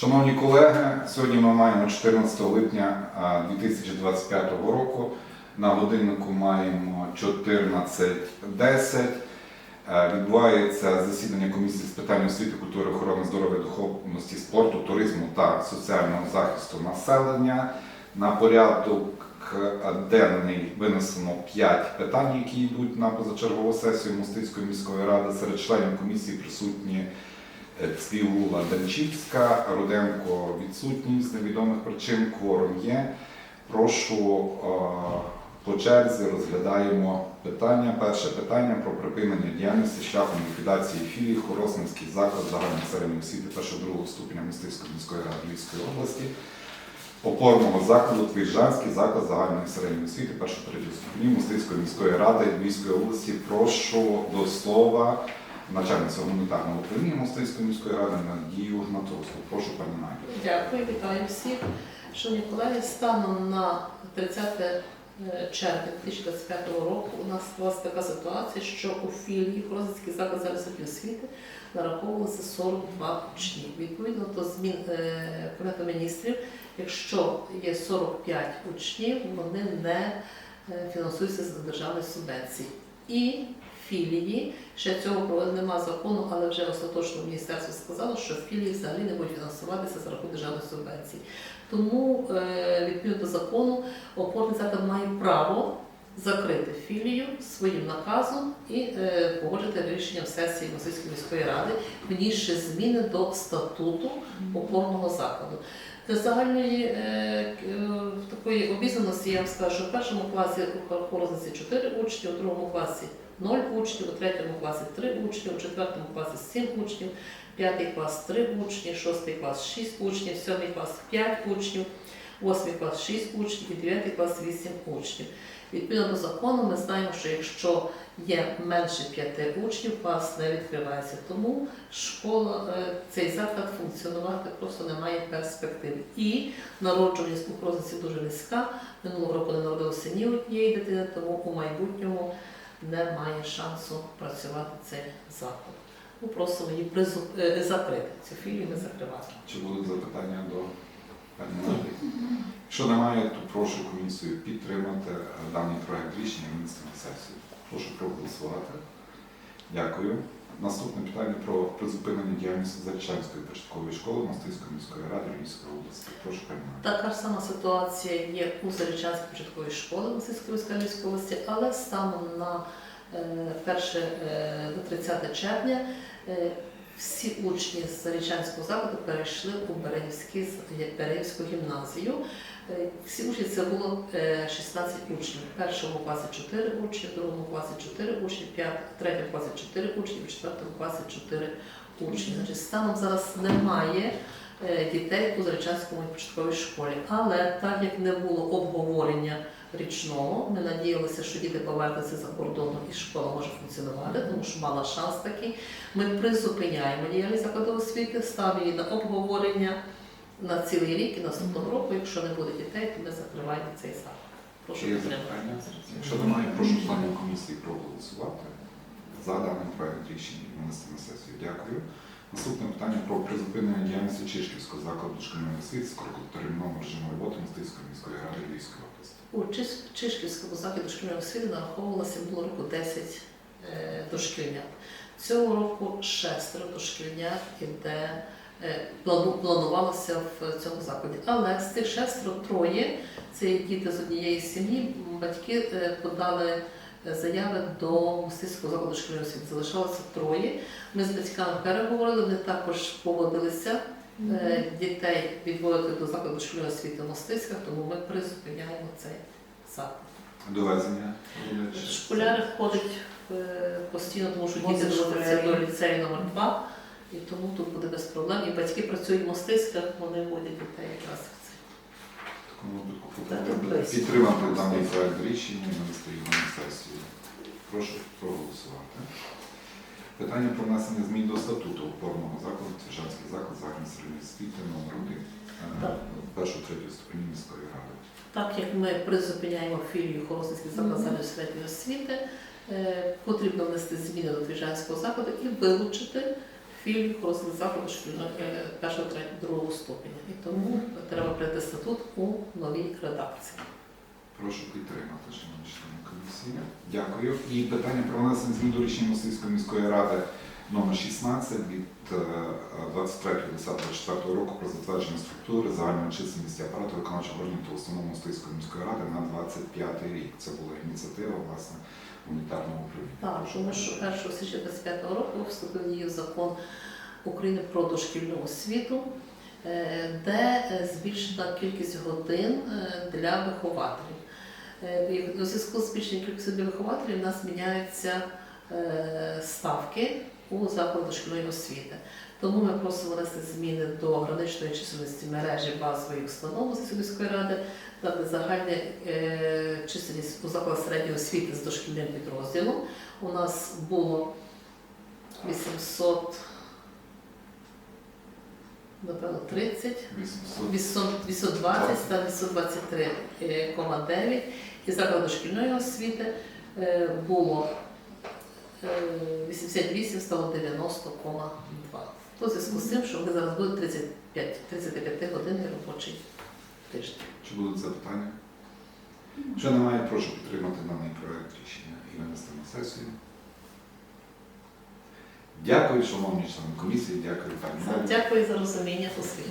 Шановні колеги, сьогодні ми маємо 14 липня 2025 року. На годиннику маємо 14.10. Е, Відбувається засідання комісії з питань освіти, культури, охорони здоров'я, духовності, спорту, туризму та соціального захисту населення. На порядок е, денний винесено 5 питань, які йдуть на позачергову сесію Мостицької міської ради. Серед членів комісії присутні е, Цвігула Данчівська, Руденко відсутній з невідомих причин. Кворум є. Прошу е, по черзі розглядаємо питання. Перше питання про припинення діяльності шляхом ліквідації філії Хоросницький заклад загальної середньої освіти першого другого ступеня Мостицької міської ради Львівської області. Опорного закладу Твіржанський заклад загальної середньої освіти першого третього ступені Мостицької міської ради Львівської області. Прошу до слова начальниця гуманітарного управління Мостицької міської ради Надію Гнатовську. Прошу пані Надію. Дякую, вітаю всіх. Шановні колеги, станом на 30 червня 2025 року у нас склалася така ситуація, що у філії Хорозицький заклад зараз освіти нараховувалося 42 учні. Відповідно до змін е, Кабінету міністрів, якщо є 45 учнів, вони не е, фінансуються з державної субвенції. І філії, ще цього нема закону, але вже остаточно міністерство сказало, що філії взагалі не будуть фінансуватися за рахунок державної субвенції. Тому, е, відповідно до закону, опорний заклад має право закрити філію своїм наказом і е, погодити рішенням сесії Мосійської міської ради, внісши зміни до статуту опорного закладу. Для загальної е, такої я вам скажу, що в першому класі у Хорозниці 4 учні, у другому класі 0 учнів, у третьому класі 3 учні, у четвертому класі 7 учнів, п'ятий клас 3 учні, шостий клас 6 учнів, сьомий клас 5 учнів, восьмий клас 6 учнів і дев'ятий клас 8 учнів. Відповідно до закону, ми знаємо, що якщо є менше п'яти учнів, клас не відкривається. Тому школа, е, цей заклад функціонувати просто не має перспективи. І народжуваність у Крозниці дуже низька. Минулого року не народилося ні однієї дитини, тому у майбутньому не має шансу працювати цей заклад. Ми просимо її призу- е, закрити. Цю філію не закривати. Чи будуть запитання до? Якщо немає, то прошу комісію підтримати е, даний проект рішення на сесію. Прошу проголосувати. Дякую. Наступне питання про призупинення діяльності Зарічанської початкової школи Мостицької міської ради Львівської області. Прошу Надію. Така ж сама ситуація є у Зарічанській початковій школі Мосійської міської Львівської області, але станом на е, перше е, до 30 червня е, всі учні з Зарічанського закладу перейшли у Берегівську гімназію. Е, Всі учні це було е, 16 учнів. В першому класі 4 учні, в другому класі 4 учні, в третьому класі 4 учні, в четвертому класі 4 учні. Значить, станом зараз немає е, дітей у Заречанському початковій школі. Але так як не було обговорення річного, ми надіялися, що діти повернуться за кордоном і школа може функціонувати, тому що мала шанс такий. Ми призупиняємо діяльність закладу освіти, ставимо її на обговорення на цілий рік і наступного року. Якщо не буде дітей, то ми закриваємо цей заклад. Прошу підтримати. запитання? Якщо немає, прошу членів комісії проголосувати за даний проект рішення і винести на сесію. Дякую. Наступне питання про призупинення діяльності Чишківського закладу дошкільної освіти з короткотермінового режиму роботи Мостицької міської ради Львівської області. У Чиш- Чишківському закладі дошкільної освіти нараховувалося було року 10 е, дошкільнят. Цього року шестеро дошкільнят іде, е, планувалося в цьому закладі. Але з цих шестеро троє це діти з однієї сім'ї. Батьки е, подали заяви до Мостицького закладу дошкільної освіти. Залишалося троє. Ми з батьками переговорили, вони також погодилися е, дітей відводити до закладу шкільної освіти в тому ми призупиняємо цей заклад. Довезення? Школяри ходять е, постійно, тому що діти доводяться до ліцею номер 2 і тому тут буде без проблем. І батьки працюють в Мостицьках, вони водять дітей якраз в це. Такому близько. підтримати даний проект рішення його на сесію. Прошу проголосувати. Питання про внесення змін до статуту опорного закладу Твержанський заклад загальної середньої освіти номер 1 Так. першого третього ступені міської ради. Так як ми призупиняємо філію Хоросницький заклад загальної середньої освіти, е, потрібно внести зміни до Твіжанського закладу і вилучити філій розвитку закладу шкільного е, першого, третього, другого ступеня. І тому треба прийти статут у новій редакції. Прошу підтримати, шановні члени комісії. Дякую. І питання про внесення змін до рішення Мосійської міської ради номер 16 від е, 23.10.24 року про затвердження структури загальної чисельності апарату виконавчого органів та установ Мостиської міської ради на 25 рік. Це була ініціатива власне гуманітарного управління. Так, тому що 1 січня 25 року вступив в дію закон України про дошкільну освіту, е, де е, збільшена кількість годин е, для вихователів. Е, У зв'язку з збільшенням кількості для вихователів у нас міняються е, ставки у закладу дошкільної освіти. Тому ми просимо внести зміни до граничної чисельності мережі базової установи міської ради та загальна е, чисельність у закладах середньої освіти з дошкільним підрозділом. У нас було 800, напевно, 30, 800. 800 820 та 823,9. І закладу дошкільної освіти е, було е, 88, стало 90,2. То в зв'язку з тим, що вони зараз будуть 35, 35 годин робочий тиждень. Чи будуть запитання? Якщо немає, прошу підтримати даний проект рішення і винести на сесію. Дякую, шановні члени комісії, дякую пані Дякую за розуміння освіти.